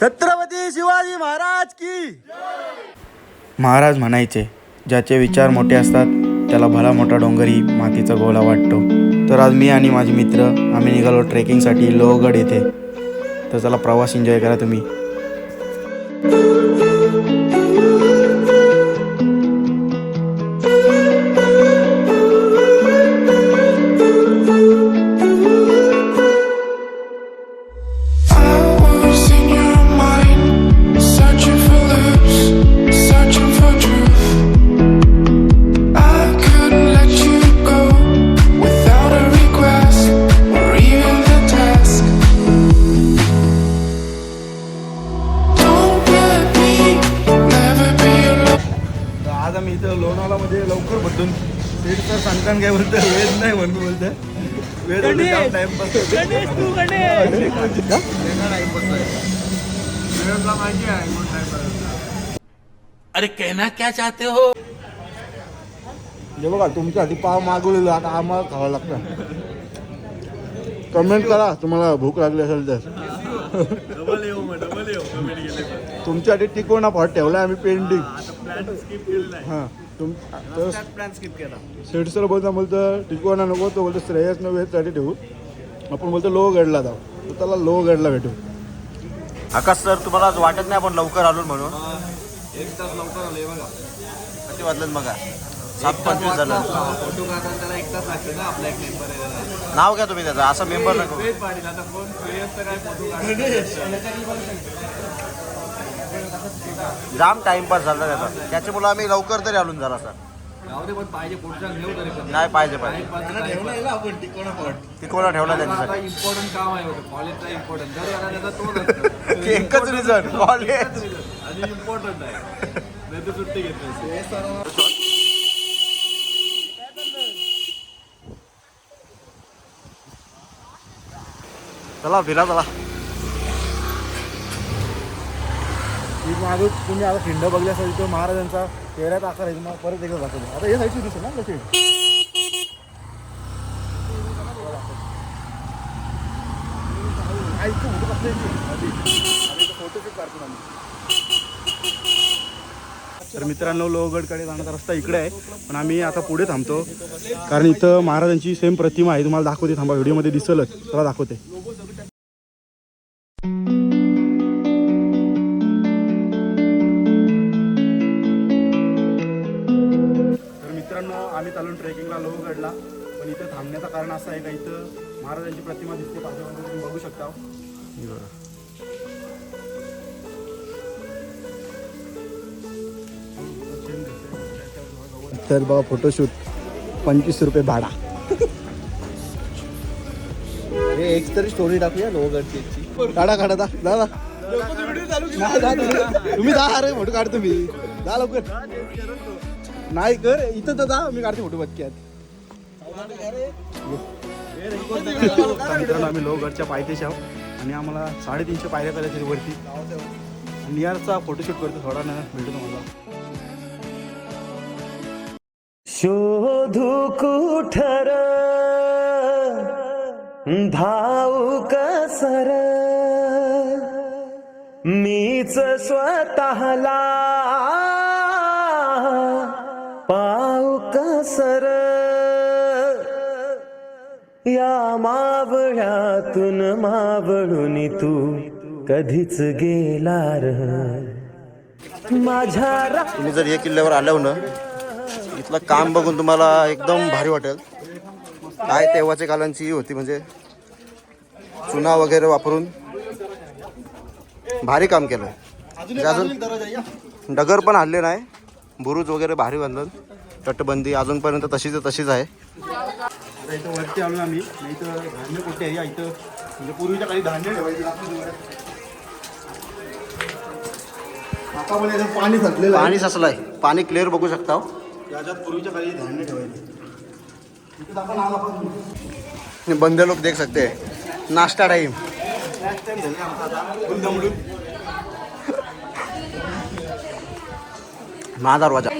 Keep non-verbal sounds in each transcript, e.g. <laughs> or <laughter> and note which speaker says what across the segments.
Speaker 1: छत्रपती शिवाजी महाराज की
Speaker 2: महाराज म्हणायचे ज्याचे विचार मोठे असतात त्याला भला मोठा डोंगरी मातीचा गोळा वाटतो. तर आज मी आणि माझे मित्र आम्ही निघालो ट्रेकिंगसाठी लोहगड येथे. तर चला प्रवास एन्जॉय करा तुम्ही.
Speaker 1: सर सांगताना काय बोलतं वेळ नाही म्हणून बोलतं वेळ टाइमपास
Speaker 3: अरे कहना क्या चाहते हो?
Speaker 1: हे बघा तुमच्यासाठी पाव मागवलेलं आता आम्हाला खावं लागतं. कमेंट करा तुम्हाला भूक लागली असेल तर. तुमच्यासाठी टिकोणा फॉट ठेवला आम्ही पेंडिंग हां तुम प्लॅन स्किप केला. सेठ सर बोलता बोलतं टिकोणा नको तो बोलतो श्रेयस न वेळसाठी ठेवू. आपण बोलतो लो गडला जाऊ. तर त्याला लो गडला भेटू.
Speaker 2: आकाश सर तुम्हाला आज वाटत नाही आपण लवकर आलो म्हणून?
Speaker 4: एक तास लवकर आलोय बघा.
Speaker 2: किती वाजलं बघा? सात पंचवीस झालं.
Speaker 4: फोटो काढताना त्याला एक तास लागते ना आपल्या एक मेंबर आहे
Speaker 2: नाव घ्या तुम्ही त्याचं असं मेंबर नको.
Speaker 4: पाटील आता काय फोटो
Speaker 2: जाम टाइमपास झाला त्याचा. त्याच्यामुळे आम्ही लवकर तरी आलो झाला सर नाही पाहिजे पाहिजे.
Speaker 4: आपण टिकवणं पॉट
Speaker 2: तिकोणा ठेवला
Speaker 4: आता
Speaker 2: त्यांच्यासाठी.
Speaker 4: इम्पॉर्टंट काम आहे कॉलेजचा. <laughs>
Speaker 2: एकच रिझन कॉलेज
Speaker 4: आणि इम्पॉर्टंट आहे. नाही तर सुट्टी घेतली
Speaker 2: चला फिरा चला.
Speaker 1: ही मागे तुम्ही आता खिंड बघली असेल तो महाराजांचा तेरा आकार आहे तुम्हाला परत एकदा दाखवतो. आता हे साईडची दिसेल ना कशी तर मित्रांनो लोहगडकडे जाण्याचा रस्ता इकडे आहे. पण आम्ही आता पुढे थांबतो. कारण इथं महाराजांची सेम प्रतिमा आहे. तुम्हाला दाखवते थांबा व्हिडिओमध्ये दिसलच. चला दाखवते. कारण असं आहे का इथं महाराजांची प्रतिमा दिसते पाठीमागे तुम्ही बघू शकता. तर बघा फोटोशूट पंचवीस रुपये भाडा. एक तरी स्टोरी टाकूया लोहगडची काढा काढा दा, दा. तुम्ही जा अरे फोटो काढतो मी. जा लवकर. नाही कर इथं तर जा मी काढते फोटो बदक्यात मित्रांनो आम्ही लोहगडच्या पायथ्याशी आहोत. आणि आम्हाला साडेतीनशे पायऱ्या झाल्या तरी वरती. नियारचा फोटोशूट करतो थोडा ना भेटू तुम्हाला.
Speaker 5: शोधू कुठर? धावू कसर? मीच स्वतःला या मावळ्यातून मावळून तू कधीच गेला र माझ्या रा
Speaker 2: तुम्ही जर या किल्ल्यावर आल्यावर ना इथलं काम बघून तुम्हाला एकदम भारी वाटेल. काय तेव्हाच्या कालांची ही होती म्हणजे चुना वगैरे वापरून भारी काम केलं. म्हणजे अजून डगर पण हल्ले नाही बुरुज वगैरे भारी बांधलं. तटबंदी अजूनपर्यंत तशीच तशीच आहे.
Speaker 1: आता इथं वरती आलो आम्ही. नाही इथं धान्य कुठे आहे? या इथं. म्हणजे पूर्वीच्या काही धान्य ठेवायचे आता पण पाणी साचलेलं आहे.
Speaker 2: पाणी क्लिअर बघू शकता हो.
Speaker 1: याच्यात पूर्वीच्या काही धान्य ठेवायचे. इथं आपण आला पण
Speaker 2: बंदे लोक देख सकते हैं. नाश्ता टाइम
Speaker 1: नेक्स्ट टाइम झाले आमचा आता. फुल दमडून.
Speaker 2: महादरवाजा.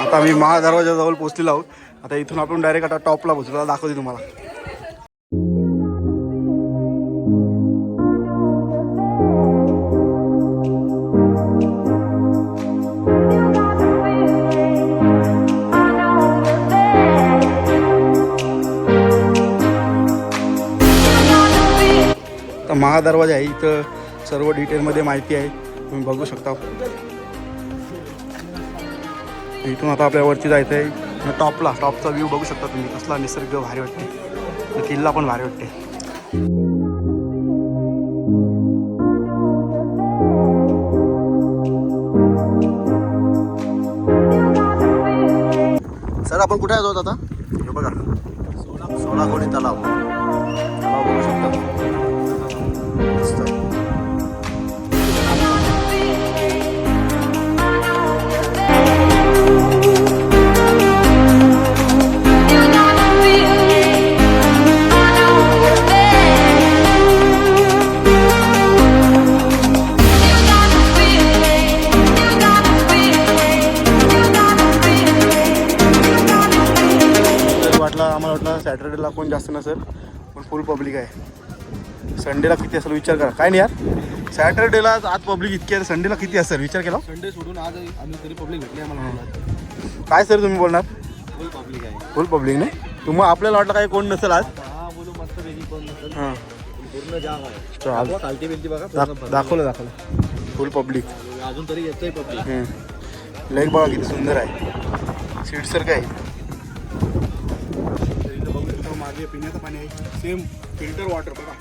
Speaker 1: आता आम्ही महादरवाजाजवळ पोहोचलेलो आहोत. आता इथून आपण डायरेक्ट आता टॉपला बसू. दाखवते तुम्हाला. महादरवाजा आहे. इथं सर्व डिटेलमध्ये माहिती आहे. तुम्ही बघू शकता. इथून आता आपल्यावरती जायचं आहे टॉपला टॉपचा व्ह्यू बघू शकता तुम्ही. कसला निसर्ग भारी वाटते किल्ला पण भारी वाटते सर आपण कुठे आहोत आता? हे बघा. सोळा कोणी तलाव. तलाव बघू शकता. सॅटर्डेला कोण जास्त नसेल पण फुल पब्लिक आहे. संडेला किती असेल विचार करा. काय नाही यार. सॅटर्डेला आज पब्लिक इतकी आहे संडेला किती असेल? विचार केला
Speaker 4: संडे सोडून आज आम्ही तरी पब्लिक भेटली आम्हाला.
Speaker 1: काय सर तुम्ही बोलणार?
Speaker 4: फुल पब्लिक आहे.
Speaker 1: फुल पब्लिक नाही? तुम्हाला आपल्याला वाटलं काय कोण नसेल आज?
Speaker 4: हा बोलू मस्त पैकी कोण नसेल.
Speaker 1: हां.
Speaker 4: पूर्ण जाम आहे.
Speaker 1: तर आज
Speaker 4: दाखवा, खालती बिलती बघा पूर्ण
Speaker 1: दाख-
Speaker 4: भरलेलं
Speaker 1: दाखवलं दाखवलं. Full public.
Speaker 4: अजून तरी येतोय पब्लिक
Speaker 1: लेक बघा किती सुंदर आहे. सीट सर काय मागे पिण्याचं पाणी आहे. सेम फिल्टर वॉटर बघा.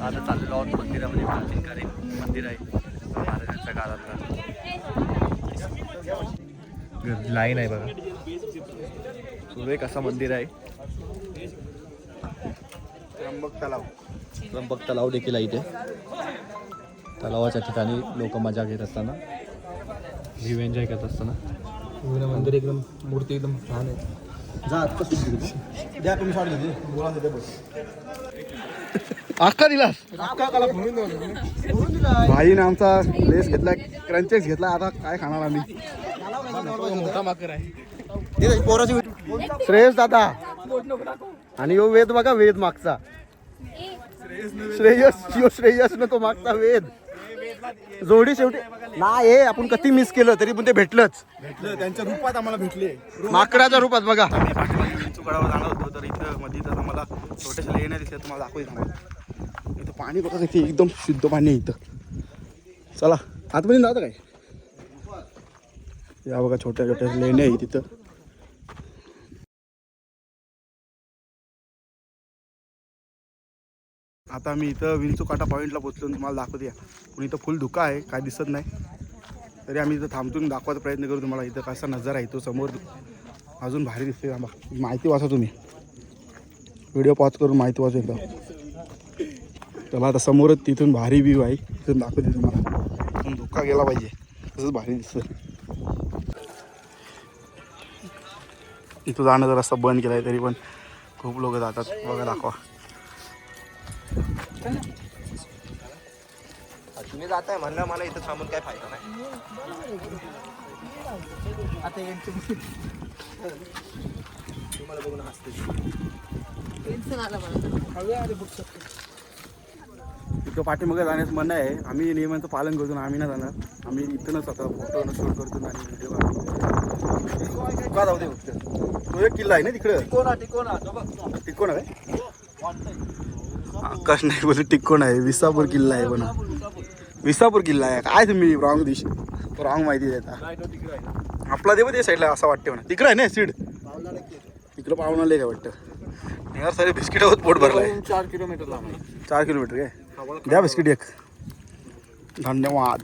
Speaker 4: आता चाललेलो आहोत मंदिरामध्ये प्राचीनकालीन मंदिर आहे. महाराजांच्या काळातलं लाईन आहे बघा. सुरेख असं मंदिर आहे.
Speaker 1: त्र्यंबक तलाव.
Speaker 4: त्र्यंबक तलाव देखील आहे इथे. तलावाच्या ठिकाणी लोक मजा घेत असताना व्ह्यू एन्जॉय करत असताना.
Speaker 2: मंदिर एकदम मूर्ती एकदम छान आहे
Speaker 1: द्या तुम्ही शॉट घेते बोला अक्का दिलास. भाईने आमचा लेस घेतला क्रंचेस घेतला आता काय खाणार आम्ही?
Speaker 2: मोठा माकर आहे.
Speaker 1: श्रेयस दादा. आणि यो वेद बघा वेद मागचा. श्रेयस यो श्रेयस न तो मागचा वेद. जोडी शेवटी नाही हे आपण कधी मिस केलं तरी पण ते भेटलंच. भेटलं त्यांच्या रूपात आम्हाला भेटले. माकडाच्या रूपात बघा. गडावर जाणार होतो तर इथं मध्ये तर आम्हाला छोट्याशा लेण्या दिसल्या तुम्हाला दाखवू इथं पाणी बघा किती एकदम शुद्ध पाणी आहे इथं चला आतमध्ये जातं काय? या बघा छोट्या छोट्या लेण्या आहे तिथं आता मी इथं विंचूकाटा पॉईंटला पोचलो तुम्हाला दाखवते या. पण इथं फुल धुका आहे काय दिसत नाही. तरी आम्ही इथं थांबतून दाखवायचा प्रयत्न करू तुम्हाला. इथं कसा नजारा आहे तो समोर. अजून भारी दिसते आंबा माहिती वाचा तुम्ही. व्हिडिओ पॉज करून माहिती वाचा एकदा. चला आता समोरच तिथून भारी व्ह्यू आहे. तिथून दाखवते तुम्हाला. तिथून धुका गेला पाहिजे. तसंच भारी दिसतं इथं जाणं जर रस्ता बंद केला आहे तरी पण खूप लोक जातात. बघा दाखवा.
Speaker 2: तुम्ही जाताय म्हणलं मला इथं थांबून काय फायदा नाही. आता यांची तुम्हाला बघून हसते.
Speaker 1: इथं पाठीमागे जाण्याचं म्हणणं आहे. आम्ही नियमांचं पालन करतो ना आम्ही नाही जाणार. आम्ही इथूनच आता फोटो शूट करतो आणि व्हिडिओ का जाऊ दे फक्त? तो एक किल्ला आहे ना तिकडं?
Speaker 4: टिकोना टिकोना तो बघ.
Speaker 1: टिक्कोण आहे आकाश नाही बोलतो टिक्कोण आहे विसापूर किल्ला आहे पण विसापूर किल्ला आहे. काय तुम्ही रॉंग दिश रॉंग माहिती देता. आपला देव ते साईडला असं वाटतं म्हणा. तिकडं आहे ना सीड? तिकडं पाहुणा लय काय वाटतं. यार सारे बिस्किट होत पोट भरलाय.
Speaker 4: चार किलोमीटर लांब
Speaker 1: चार किलोमीटर काय? द्या बिस्किट एक. धन्यवाद.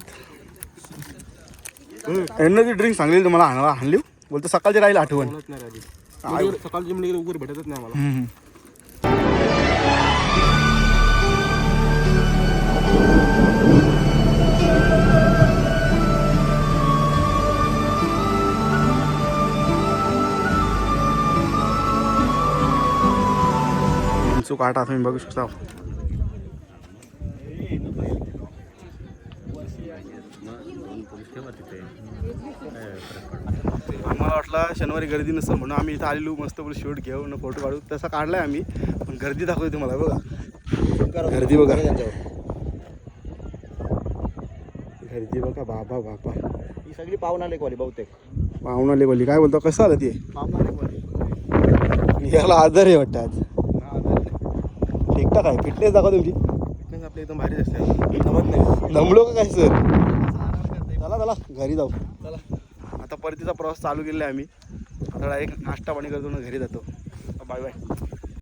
Speaker 1: एनर्जी ड्रिंक सांगली तुम्हाला आणला आणली? बोलतो सकाळची राहील आठवण.
Speaker 4: सकाळची म्हणजे उघड भेटतच नाही मला
Speaker 1: विंचू काटा तुम्ही बघू शकता. आम्हाला वाटलं शनिवारी गर्दी नसेल म्हणून आम्ही इथं आलेलो मस्त शूट घेऊ न फोटो काढू. तसा काढलाय आम्ही पण गर्दी दाखवते तुम्हाला बघा. गर्दी बघा. गर्दी बघा बाबा बाबा.
Speaker 6: ही सगळी पाहून आले कॉली बहुतेक.
Speaker 1: पाहुणाले बोली काय बोलतो? कसं आलं ते? याला आजार आहे वाटतं आज. एकटा काय? फिटनेस दाखवा तुमची.
Speaker 6: आपल्या एकदम भारी असते. जमत नाही.
Speaker 1: दमलो का काय सर चला चला. घरी जाऊ. चला. आता परतीचा प्रवास चालू केलेला आहे आम्ही. आता एक नाश्ता पाणी करतो घरी जातो. Bye bye.